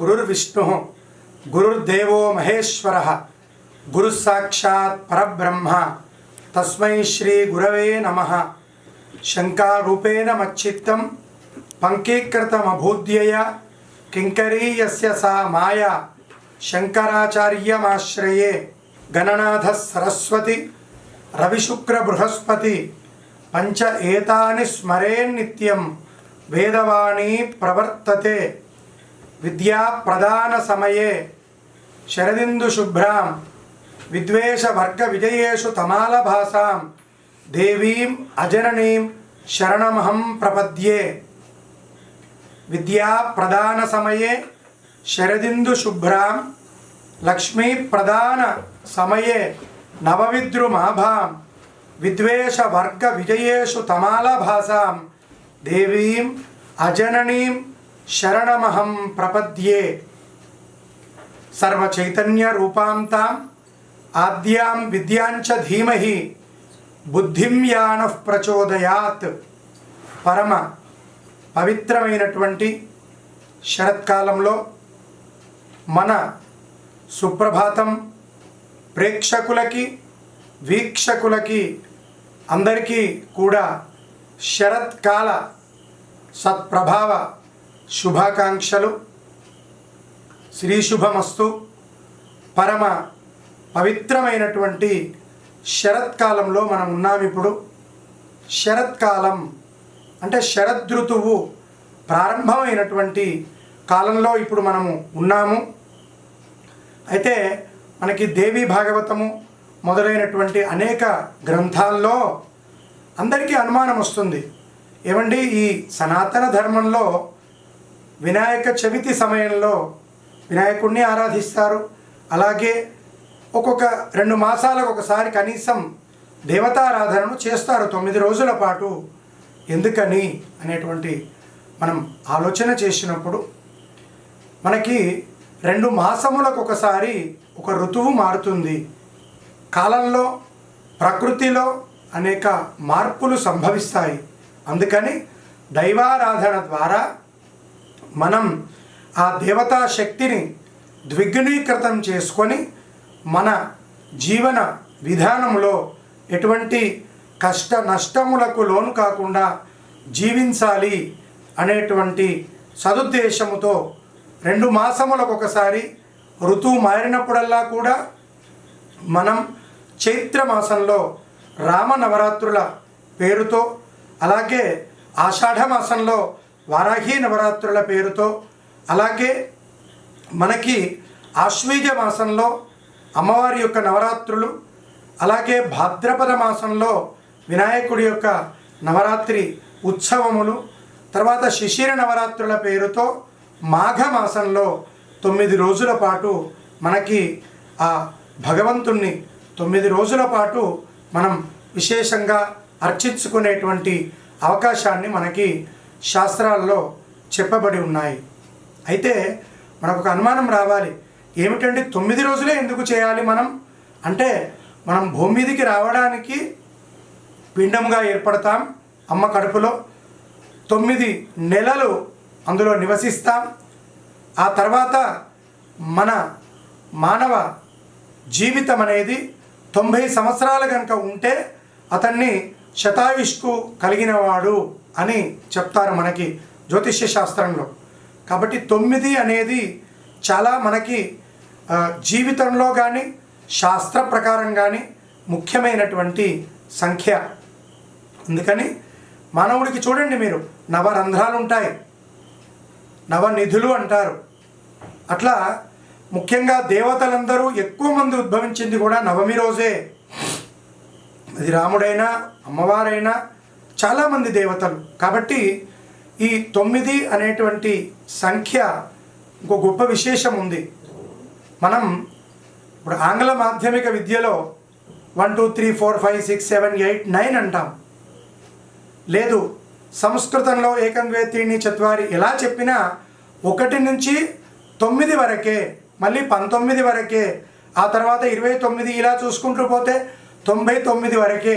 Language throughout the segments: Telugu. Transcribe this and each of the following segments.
గురుర్విష్ణు గురుర్దేవో మహేశ్వర గురుసాక్షాత్ పరబ్రహ్మ తస్మై శ్రీ గురవే నమ శంకారూపేణ మచ్చిత్తం పంకీకృతమభూద్యయ కింకరీయస్య సా మాయ శంకరాచార్యమాశ్రయే గణనాథ సరస్వతి రవిశుక్ర బృహస్పతి పంచ ఏతాని స్మరేన్నిత్యం వేదవాణీ ప్రవర్తతే విద్యా ప్రదాన సమయే శరదిందు శుభ్రాం విద్వేష వర్గ విజయేషు తమాల భాసాం దేవీం అజననీం శరణమహం ప్రపద్యే. విద్యా ప్రదాన శరణమహం ప్రపద్యే. సర్వచైతన్య రూపాం తాం ఆద్యాం విద్యాంచ ధీమహి బుద్ధిం యాన ప్రచోదయాత్. పరమ పవిత్రమైనటువంటి శరత్కాలంలో మన సుప్రభాతం ప్రేక్షకులకి వీక్షకులకి అందరికీ కూడా శరత్కాల సత్ప్రభావ శుభాకాంక్షలు. శ్రీ శుభమస్తు. పరమ పవిత్రమైనటువంటి శరత్కాలంలో మనం ఉన్నాం ఇప్పుడు. శరత్కాలం అంటే శరదృతువు ప్రారంభమైనటువంటి కాలంలో ఇప్పుడు మనము ఉన్నాము. అయితే మనకి దేవి భాగవతము మొదలైనటువంటి అనేక గ్రంథాల్లో అందరికీ అనుమానం వస్తుంది ఏమండి ఈ సనాతన ధర్మంలో వినాయక చవితి సమయంలో వినాయకుడిని ఆరాధిస్తారు. అలాగే ఒక్కొక్క రెండు మాసాలకు ఒకసారి కనీసం దేవతారాధనను చేస్తారు తొమ్మిది రోజుల పాటు. ఎందుకని అనేటువంటి మనం ఆలోచన చేసినప్పుడు మనకి రెండు మాసములకు ఒకసారి ఒక ఋతువు మారుతుంది. కాలంలో ప్రకృతిలో అనేక మార్పులు సంభవిస్తాయి. అందుకని దైవారాధన ద్వారా మనం ఆ దేవతా శక్తిని ద్విగ్నీకృతం చేసుకొని మన జీవన విధానంలో ఎటువంటి కష్ట నష్టములకు లోను కాకుండా జీవించాలి అనేటువంటి సదుద్దేశముతో రెండు మాసములకు ఒకసారి ఋతువు మారినప్పుడల్లా కూడా మనం చైత్ర మాసంలో రామ నవరాత్రుల పేరుతో అలాగే ఆషాఢ మాసంలో వారాహి నవరాత్రుల పేరుతో అలాగే మనకి ఆశ్వీజ మాసంలో అమ్మవారి యొక్క నవరాత్రులు అలాగే భాద్రపద మాసంలో వినాయకుడి యొక్క నవరాత్రి ఉత్సవములు తర్వాత శిశిర నవరాత్రుల పేరుతో మాఘ మాసంలో తొమ్మిది రోజుల పాటు మనకి ఆ భగవంతుణ్ణి తొమ్మిది రోజుల పాటు మనం విశేషంగా అర్చించుకునేటువంటి అవకాశాన్ని మనకి శాస్త్రాల్లో చెప్పబడి ఉన్నాయి. అయితే మనకు ఒక అనుమానం రావాలి. ఏమిటండి తొమ్మిది రోజులే ఎందుకు చేయాలి మనం? అంటే మనం భూమి మీదకి రావడానికి పిండంగా ఏర్పడతాం అమ్మ కడుపులో తొమ్మిది నెలలు అందులో నివసిస్తాం. ఆ తర్వాత మన మానవ జీవితం అనేది తొంభై సంవత్సరాలు కనుక ఉంటే అతన్ని శతాయుష్కు కలిగినవాడు అని చెప్తారు మనకి జ్యోతిష్య శాస్త్రంలో. కాబట్టి తొమ్మిది అనేది చాలా మనకి జీవితంలో కానీ శాస్త్ర ప్రకారం కానీ ముఖ్యమైనటువంటి సంఖ్య. అందుకని మానవుడికి చూడండి మీరు నవరంధ్రాలు ఉంటాయి నవనిధులు అంటారు. అట్లా ముఖ్యంగా దేవతలందరూ ఎక్కువ మంది ఉద్భవించింది కూడా నవమి రోజే. అది రాముడైనా అమ్మవారైనా చాలామంది దేవతలు. కాబట్టి ఈ తొమ్మిది అనేటువంటి సంఖ్య ఇంకో గొప్ప విశేషం ఉంది. మనం ఇప్పుడు ఆంగ్ల మాధ్యమిక విద్యలో one two three four five six seven eight nine అంటాం. లేదు సంస్కృతంలో ఏకం ద్వే చత్వారి ఎలా చెప్పినా ఒకటి నుంచి తొమ్మిది వరకే మళ్ళీ పంతొమ్మిది వరకే ఆ తర్వాత ఇరవై తొమ్మిది ఇలా చూసుకుంటూ పోతే తొంభై తొమ్మిది వరకే.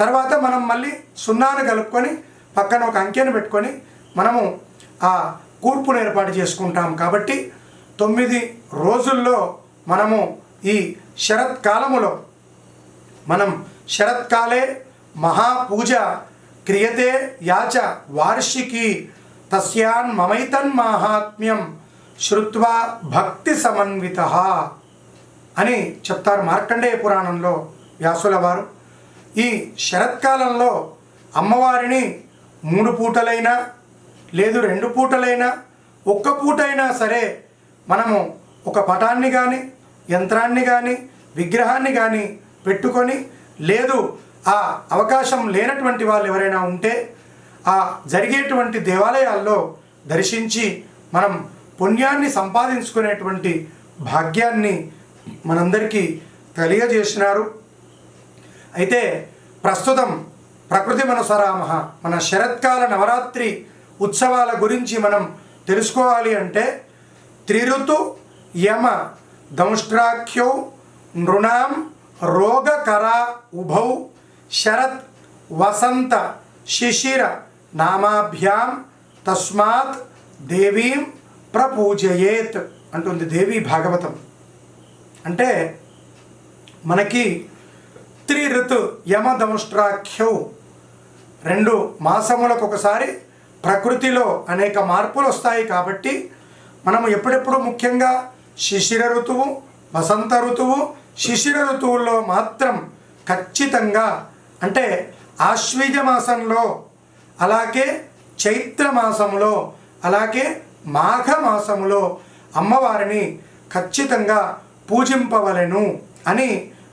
తర్వాత మనం మళ్ళీ సున్నాను కలుపుకొని పక్కన ఒక అంకెను పెట్టుకొని మనము ఆ కూర్పును ఏర్పాటు చేసుకుంటాం. కాబట్టి తొమ్మిది రోజుల్లో మనము ఈ శరత్కాలములో మనం శరత్కాలే మహాపూజ క్రియతే యాచ వార్షికి తస్యాన్ మమైతన్ మాహాత్మ్యం శ్రుత్వా భక్తి సమన్విత అని చెప్తారు మార్కండేయ పురాణంలో. వ్యాసుల వారు. ఈ శరత్కాలంలో అమ్మవారిని మూడు పూటలైనా లేదు రెండు పూటలైనా ఒక్క పూటైనా సరే మనము ఒక పటాన్ని కానీ యంత్రాన్ని కానీ విగ్రహాన్ని కానీ పెట్టుకొని లేదు ఆ అవకాశం లేనటువంటి వాళ్ళు ఎవరైనా ఉంటే ఆ జరిగేటువంటి దేవాలయాల్లో దర్శించి మనం పుణ్యాన్ని సంపాదించుకునేటువంటి భాగ్యాన్ని మనందరికీ తెలియజేసినారు అయితే ప్రస్తుతం ప్రకృతి మనసరామ మన శరత్కాల నవరాత్రి ఉత్సవాల గురించి మనం తెలుసుకోవాలి అంటే త్రిఋతు యమ దంష్ట్రాఖ్యౌ నృణాం రోగకర ఉభౌ శరత్ వసంత శిశిర నామాభ్యాం తస్మాత్ దేవీం ప్రపూజయేత్ అంటుంది దేవి భాగవతం. అంటే మనకి త్రి ఋతు యమదంష్ట్రాఖ్యౌ రెండు మాసములకు ఒకసారి ప్రకృతిలో అనేక మార్పులు వస్తాయి కాబట్టి మనము ఎప్పుడెప్పుడు ముఖ్యంగా శిశిర ఋతువు వసంత ఋతువు శిశిర ఋతువుల్లో మాత్రం ఖచ్చితంగా అంటే ఆశ్వీజ మాసంలో అలాగే చైత్ర మాసంలో అలాగే మాఘ మాసములో అమ్మవారిని ఖచ్చితంగా పూజింపవలెను అని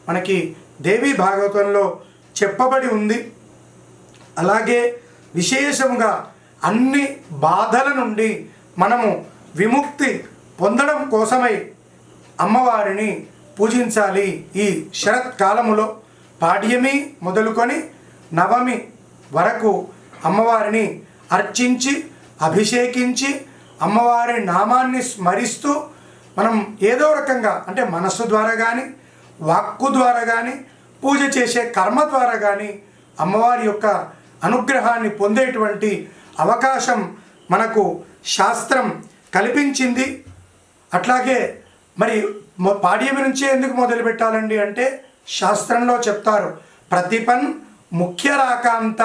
మనకి దేవి భాగవతంలో చెప్పబడి ఉంది. అలాగే విశేషముగా అన్ని బాధల నుండి మనము విముక్తి పొందడం కోసమై అమ్మవారిని పూజించాలి ఈ శరత్కాలములో. పాడ్యమి మొదలుకొని నవమి వరకు అమ్మవారిని అర్చించి అభిషేకించి అమ్మవారి నామాన్ని స్మరిస్తూ మనం ఏదో రకంగా అంటే మనస్సు ద్వారా కానీ వాక్కు ద్వారా కానీ పూజ చేసే కర్మ ద్వారా కానీ అమ్మవారి యొక్క అనుగ్రహాన్ని పొందేటువంటి అవకాశం మనకు శాస్త్రం కల్పించింది. అట్లాగే మరి పాడ్యమి నుంచే ఎందుకు మొదలు పెట్టాలండి అంటే శాస్త్రంలో చెప్తారు. ప్రతిపన్ ముఖ్య రాకాంత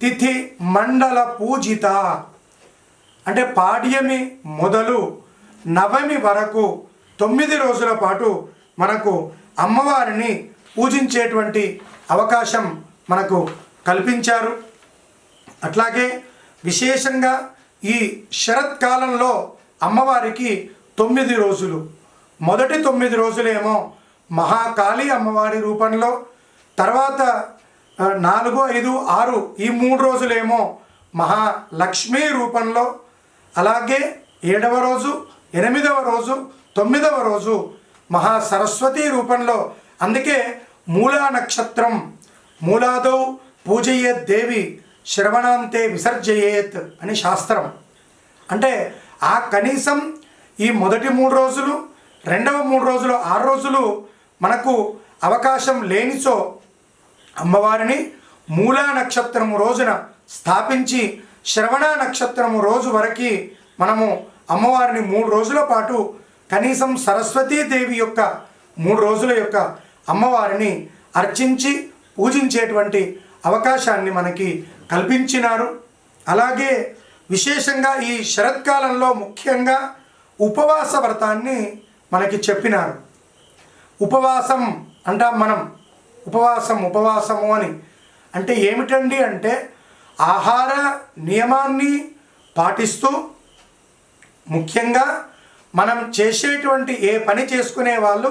తిథి మండల పూజిత. అంటే పాడ్యమి మొదలు నవమి వరకు తొమ్మిది రోజుల పాటు మనకు అమ్మవారిని పూజించేటువంటి అవకాశం మనకు కల్పించారు. అట్లాగే విశేషంగా ఈ శరత్కాలంలో అమ్మవారికి తొమ్మిది రోజులు. మొదటి తొమ్మిది రోజులేమో మహాకాళి అమ్మవారి రూపంలో తర్వాత నాలుగు ఐదు ఆరు ఈ మూడు రోజులేమో మహాలక్ష్మి రూపంలో అలాగే ఏడవ రోజు ఎనిమిదవ రోజు తొమ్మిదవ రోజు మహా సరస్వతి రూపంలో. అందుకే మూలా నక్షత్రం మూలాదౌ పూజయేత్ దేవి శ్రవణాంతే విసర్జయేత్ అని శాస్త్రం. అంటే ఆ కనీసం ఈ మొదటి మూడు రోజులు రెండవ మూడు రోజులు ఆరు రోజులు మనకు అవకాశం లేనిచో అమ్మవారిని మూలా నక్షత్రము రోజున స్థాపించి శ్రవణ నక్షత్రము రోజు వరకు మనము అమ్మవారిని మూడు రోజుల పాటు కనీసం సరస్వతీదేవి యొక్క మూడు రోజుల యొక్క అమ్మవారిని అర్చించి పూజించేటువంటి అవకాశాన్ని మనకి కల్పించినారు. అలాగే విశేషంగా ఈ శరత్కాలంలో ముఖ్యంగా ఉపవాస వ్రతాన్ని మనకి చెప్పినారు. ఉపవాసం అంటాం మనం ఉపవాసం ఉపవాసము అని. అంటే ఏమిటండి అంటే ఆహార నియమాన్ని పాటిస్తూ ముఖ్యంగా మనం చేసేటువంటి ఏ పని చేసుకునే వాళ్ళు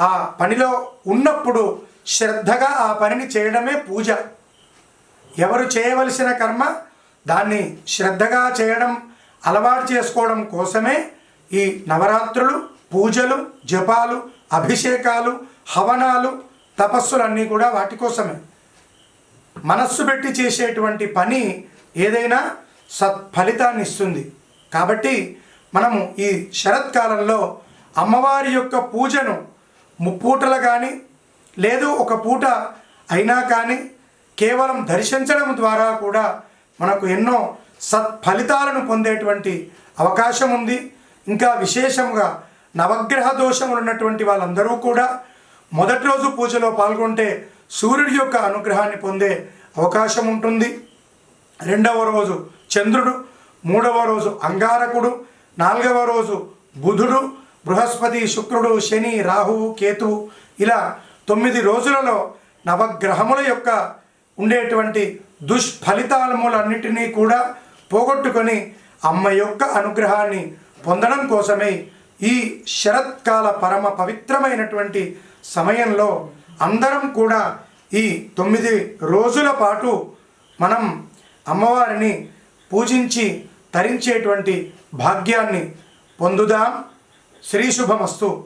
ఆ పనిలో ఉన్నప్పుడు శ్రద్ధగా ఆ పనిని చేయడమే పూజ. ఎవరు చేయవలసిన కర్మ దాన్ని శ్రద్ధగా చేయడం అలవాటు చేసుకోవడం కోసమే ఈ నవరాత్రులు పూజలు జపాలు అభిషేకాలు హవనాలు తపస్సులన్నీ కూడా వాటి కోసమే. మనస్సు పెట్టి చేసేటువంటి పని ఏదైనా సత్ఫలితాన్ని ఇస్తుంది. కాబట్టి మనము ఈ శరత్కాలంలో అమ్మవారి యొక్క పూజను ముప్పూటలు కానీ లేదు ఒక పూట అయినా కానీ కేవలం దర్శించడం ద్వారా కూడా మనకు ఎన్నో సత్ఫలితాలను పొందేటువంటి అవకాశం ఉంది. ఇంకా విశేషంగా నవగ్రహ దోషములు ఉన్నటువంటి వాళ్ళందరూ కూడా మొదటి రోజు పూజలో పాల్గొంటే సూర్యుడి యొక్క అనుగ్రహాన్ని పొందే అవకాశం ఉంటుంది. రెండవ రోజు చంద్రుడు మూడవ రోజు అంగారకుడు నాలుగవ రోజు బుధుడు బృహస్పతి శుక్రుడు శని రాహువు కేతువు ఇలా తొమ్మిది రోజులలో నవగ్రహముల యొక్క ఉండేటువంటి దుష్ఫలితాలములన్నిటినీ కూడా పోగొట్టుకొని అమ్మ యొక్క అనుగ్రహాన్ని పొందడం కోసమే ఈ శరత్కాల పరమ పవిత్రమైనటువంటి సమయంలో అందరం కూడా ఈ తొమ్మిది రోజుల పాటు మనం అమ్మవారిని పూజించి తరించేటువంటి భాగ్యాన్ని పొందుదాం. శ్రీశుభమస్తు